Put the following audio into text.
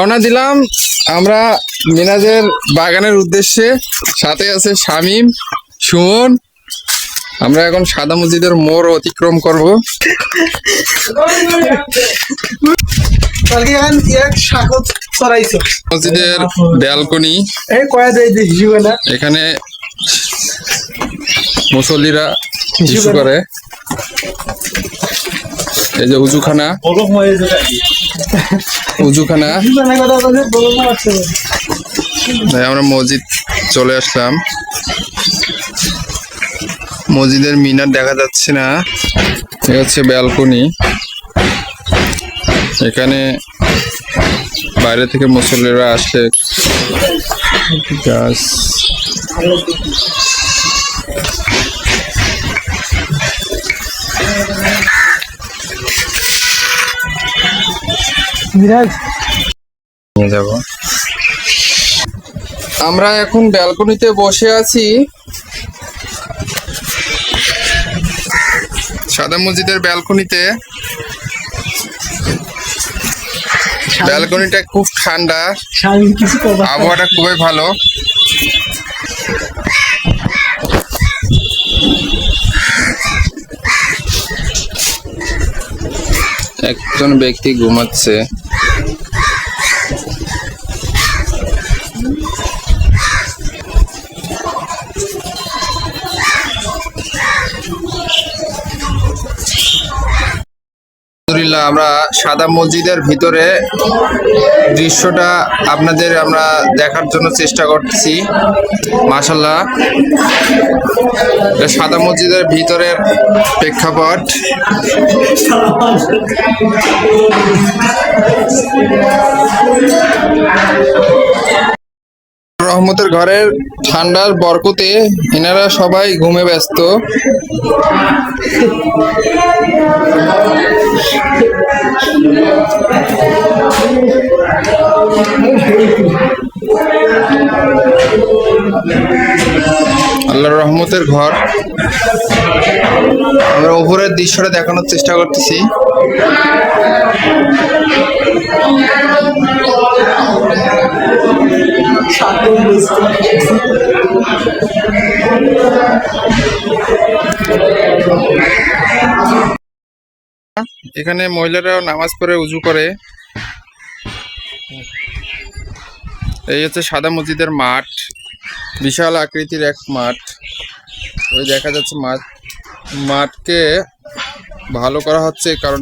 রওনা দিলাম। আমরা মিনাজের বাগানের উদ্দেশ্যে সাথে আছে শামিম সুমন। আমরা এখন সাদা মসজিদের মোড় অতিক্রম করব। মসজিদের ব্যালকনি। এখানে মুসল্লিরা ইস্যু করে। এই যে উজুখানা। উজুখানা। তাই আমরা মসজিদ চলে আসলাম। মসজিদের মিনার দেখা যাচ্ছে না। এ হচ্ছে ব্যালকনি। এখানে বাইরে থেকে মুসল্লিরা আসে। গাছ। মিরাজ নিয়ে যাব। আমরা এখন ব্যালকনিতে বসে আছি। সাদা মসজিদের ব্যালকনিতে। ব্যালকনিটা খুব ঠান্ডা। আবহাওয়াটা খুবই ভালো। একজন ব্যক্তি ঘুমাচ্ছে। আলহামদুলিল্লাহ, আমরা সাদা মসজিদের ভিতরে দৃশ্যটা আপনাদের আমরা দেখার জন্য চেষ্টা করতেছি। মাসাল্লাহ সাদা মসজিদের ভিতরের প্রেক্ষাপট। রহমতের ঘরের ঠান্ডার বরকতে এনারা সবাই ঘুমে ব্যস্ত। আল্লাহর রহমতের ঘর। আমরা উপরের দৃশ্যটা দেখানোর চেষ্টা করতেছি। এখানে মহিলারাও নামাজ পড়ে উজু করে। এই হচ্ছে সাদা মসজিদের মাঠ, বিশাল আকৃতির এক মাঠ। ওই দেখা যাচ্ছে মাঠ, মাঠকে ভালো করা হচ্ছে কারণ